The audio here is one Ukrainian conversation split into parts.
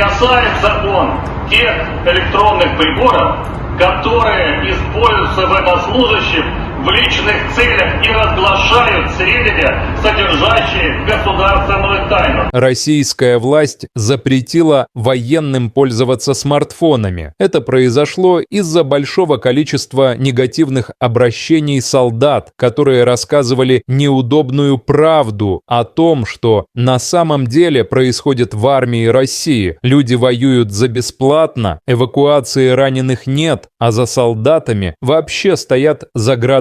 Касается он тех электронных приборов, которые используются военнослужащим в личных целях и разглашают сведения, содержащие государственную тайну. Российская власть запретила военным пользоваться смартфонами. Это произошло из-за большого количества негативных обращений солдат, которые рассказывали неудобную правду о том, что на самом деле происходит в армии России. Люди воюют за бесплатно, эвакуации раненых нет, а за солдатами вообще стоят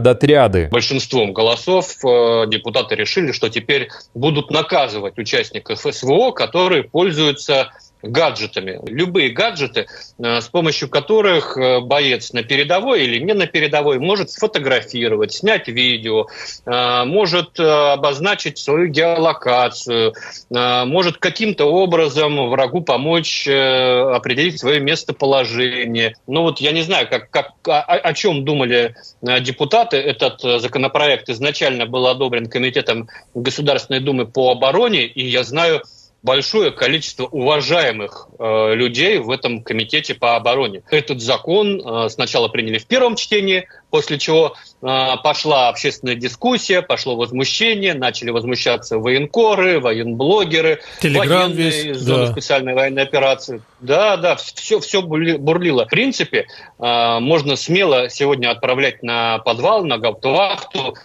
заградотряды. большинством голосов э, депутаты решили, что теперь будут наказывать участников СВО, которые пользуются гаджетами. Любые гаджеты, э, с помощью которых э, боец на передовой или не на передовой может сфотографировать, снять видео, э, может обозначить свою геолокацию, может каким-то образом врагу помочь определить свое местоположение. Ну вот я не знаю, как, как, о, о чем думали депутаты. Этот законопроект изначально был одобрен Комитетом Государственной Думы по обороне, и я знаю большое количество уважаемых э, людей в этом комитете по обороне. Этот закон э, сначала приняли в первом чтении, после чего э, пошла общественная дискуссия, пошло возмущение, начали возмущаться военкоры, военблогеры, Телеграм военные весь, из зоны да. специальной военной операции. Да, да, все, все бурлило. В принципе, э, можно смело сегодня отправлять на подвал, на гауптвахту,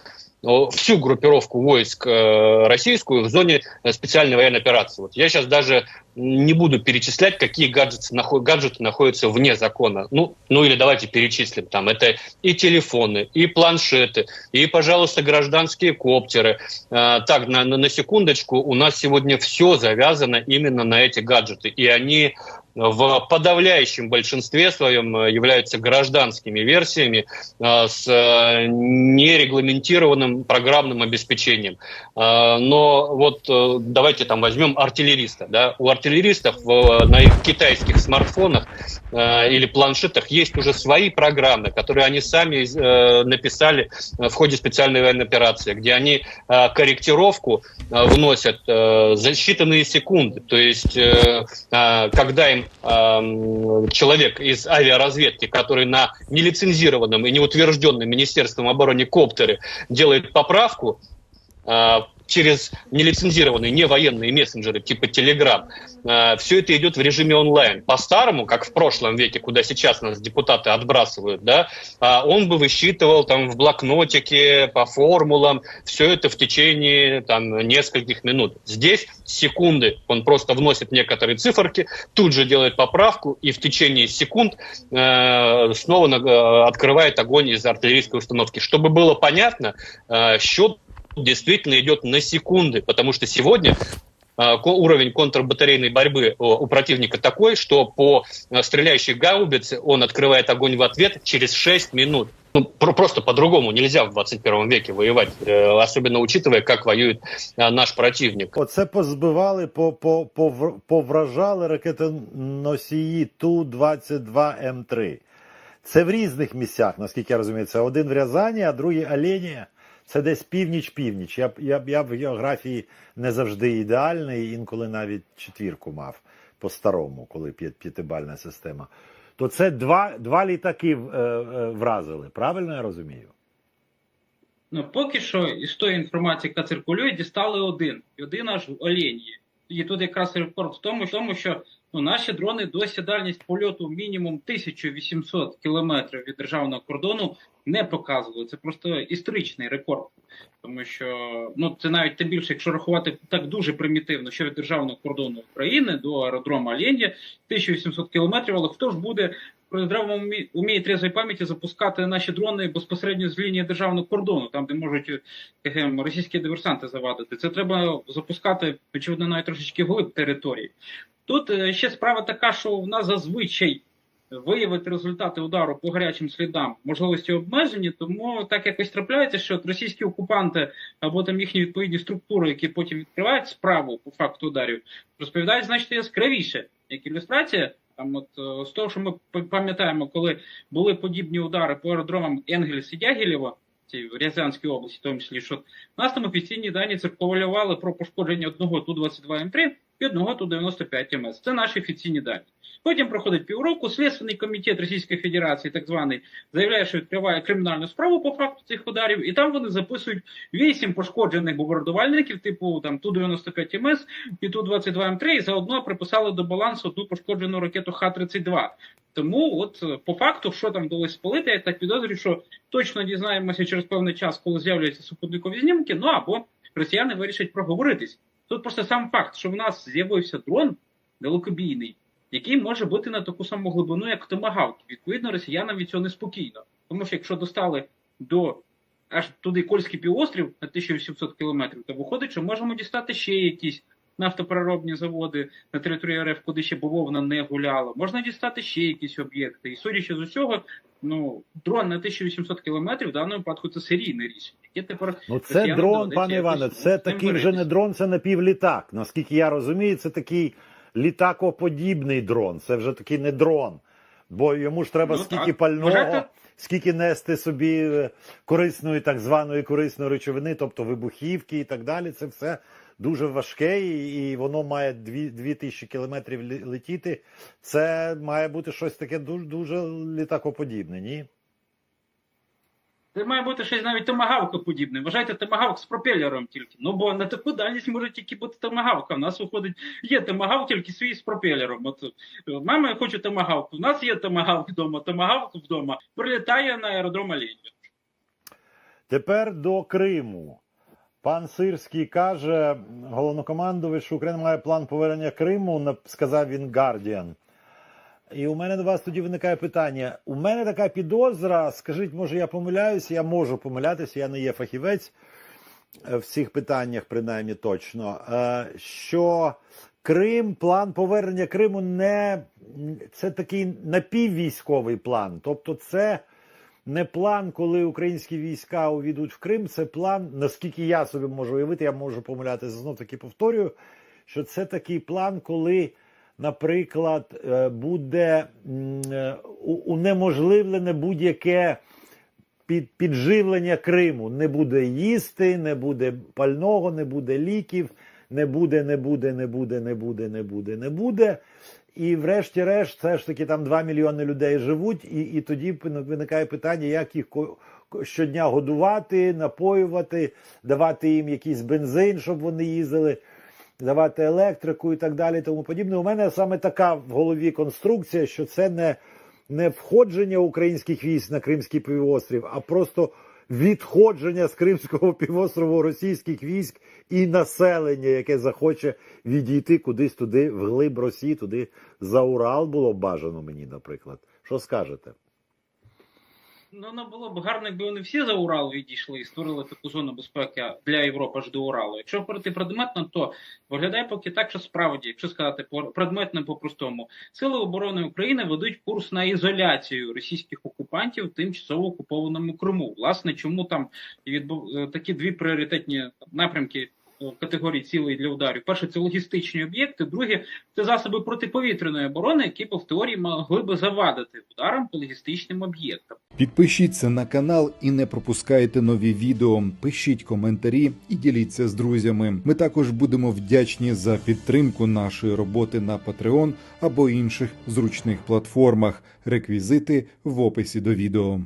всю группировку войск э, российскую в зоне э, специальной военной операции. Вот я сейчас даже не буду перечислять, какие гаджеты, гаджеты находятся вне закона. Ну, ну или давайте перечислим. Там это и телефоны, и планшеты, и, пожалуйста, гражданские коптеры. Э, так, на, на секундочку, у нас сегодня все завязано именно на эти гаджеты. И они в подавляющем большинстве своем э, являются гражданскими версиями э, с э, нерегламентированным программным обеспечением. Но вот давайте там возьмем артиллериста. Да? У артиллеристов на их китайских смартфонах или планшетах есть уже свои программы, которые они сами написали в ходе специальной военной операции, где они корректировку вносят за считанные секунды. То есть, когда им э, человек из авиаразведки, который на нелицензированном и неутвержденном Министерством обороны коптере делает поправку, э, через нелицензированные, не военные мессенджеры типа Telegram. Все это идет в режиме онлайн. По-старому, как в прошлом веке, куда сейчас нас депутаты отбрасывают, да, а, он бы высчитывал там в блокнотике по формулам все это в течение там, нескольких минут. Здесь секунды. Он просто вносит некоторые циферки, тут же делает поправку и в течение секунд э, снова э, открывает огонь из артиллерийской установки. Чтобы было понятно, э, счет действительно идет на секунды, потому что сегодня э, ко- уровень контрбатарейной борьбы о, у противника такой, что по э, стреляющей гаубице он открывает огонь в ответ через 6 минут. Ну, про- просто по-другому нельзя в 21 веке воевать, э, особенно учитывая, как воюет э, наш противник. Оце позбивали, по, по, повр- повражали ракетоносії Ту-22М3. Це в різних місцях, наскільки я розумію. Це один в Рязані, а другий Оленія. Це десь північ-північ. Я, я, я в географії не завжди ідеальний, інколи навіть четвірку мав по-старому, коли п'ятибальна система. То це два, два літаки е, е, вразили, правильно я розумію? Ну, поки що із тої інформації, яка циркулює, дістали один. Один аж в Оленії. І тут якраз репорт в тому що ну, наші дрони досі дальність польоту мінімум 1800 кілометрів від державного кордону не показували. Це просто історичний рекорд. Тому що ну це навіть тим більше, якщо рахувати так дуже примітивно, що від державного кордону України до аеродрому Оленія 1800 кілометрів, але хто ж буде при здравому умі- трезвій пам'яті запускати наші дрони безпосередньо з лінії державного кордону, там де можуть російські диверсанти завадити. Це треба запускати, очевидно, навіть трошечки глиб території. Тут е, ще справа така, що в нас зазвичай виявити результати удару по гарячим слідам можливості обмежені, тому так якось трапляється, що російські окупанти або там їхні відповідні структури, які потім відкривають справу по факту ударів, розповідають значно яскравіше. Як ілюстрація, там от е, з того, що ми пам'ятаємо, коли були подібні удари по аеродромам Енгельс і Дягілєво, цій в Рязанській області, в тому числі, що нас там офіційні дані циркулювали про пошкодження одного Ту-22М3, і одного Ту-95 МС. Це наші офіційні дані. Потім проходить півроку, Слідственний комітет Російської Федерації, так званий, заявляє, що відкриває кримінальну справу по факту цих ударів, і там вони записують вісім пошкоджених бомбардувальників, типу там Ту-95 МС і Ту-22М3, і заодно приписали до балансу одну пошкоджену ракету Х-32. Тому, от е, по факту, що там вдалося спалити, я так підозрюю, що точно дізнаємося через певний час, коли з'являються супутникові знімки. Ну або росіяни вирішать проговоритись. Тут просто сам факт, що в нас з'явився дрон далекобійний, який може бути на таку саму глибину, як томагавк. Відповідно, росіянам від цього неспокійно. Тому що якщо достали до аж туди Кольський півострів на 1800 кілометрів, то виходить, що можемо дістати ще якісь нафтопереробні заводи на території РФ, куди ще бавовна не гуляла. Можна дістати ще якісь об'єкти. І судячи з усього, ну дрон на 1800 кілометрів в даному випадку це серійне рішення. Яке тепер Ну, це дрон, пане Іване, це такий вже не дрон, це напівлітак. Наскільки я розумію, це такий літакоподібний дрон. Це вже такий не дрон. Бо йому ж треба Ну, скільки так. пального, Вважайте- скільки нести собі е, корисної, так званої корисної речовини, тобто вибухівки і так далі. Це все дуже важке, і, і воно має дві, дві тисячі кілометрів летіти. Це має бути щось таке дуже, дуже літакоподібне, ні? Це має бути щось навіть томагавка подібне. Вважайте томагавк з пропелером тільки. Ну бо на таку дальність може тільки бути томагавка. У нас виходить, є томагавк тільки свій з пропелером. От е, мама, я хочу томагавк. У нас є томагавк вдома, томагавк вдома. Прилітає на аеродром Оленя. Тепер до Криму. Пан Сирський каже, головнокомандувач, що Україна має план повернення Криму, сказав він Guardian. І у мене до вас тоді виникає питання. У мене така підозра, скажіть, може я помиляюся, я можу помилятися, я не є фахівець е, в цих питаннях, принаймні точно. е, Що Крим, план повернення Криму не це такий напіввійськовий план. Тобто, це не план, коли українські війська увійдуть в Крим. Це план, наскільки я собі можу уявити, я можу помилятися знов таки повторюю, що це такий план, коли, наприклад, е, буде е, унеможливлене будь-яке під, підживлення Криму. Не буде їсти, не буде пального, не буде ліків, не буде, не буде, не буде, не буде, не буде, не буде. І врешті-решт, все ж таки там 2 мільйони людей живуть, і, і тоді виникає питання, як їх щодня годувати, напоювати, давати їм якийсь бензин, щоб вони їздили, давати електрику і так далі. Тому подібне. У мене саме така в голові конструкція, що це не, не входження українських військ на Кримський півострів, а просто відходження з Кримського півострову російських військ і населення, яке захоче відійти кудись туди, вглиб Росії, туди за Урал було б бажано мені, наприклад. Що скажете? Ну, ну було б гарно, якби вони всі за Урал відійшли і створили таку зону безпеки для Європи аж до Уралу. Якщо говорити предметно, то виглядає поки так, що справді, якщо сказати предметно по-простому, сили оборони України ведуть курс на ізоляцію російських окупантів в тимчасово окупованому Криму. Власне, чому там е, такі дві пріоритетні напрямки. Е, Категорії цілей для ударів. Перше це логістичні об'єкти, друге це засоби протиповітряної оборони, які б в теорії могли би завадити ударам по логістичним об'єктам. Підпишіться на канал і не пропускайте нові відео. Пишіть коментарі і діліться з друзями. Ми також будемо вдячні за підтримку нашої роботи на Patreon або інших зручних платформах. Реквізити в описі до відео.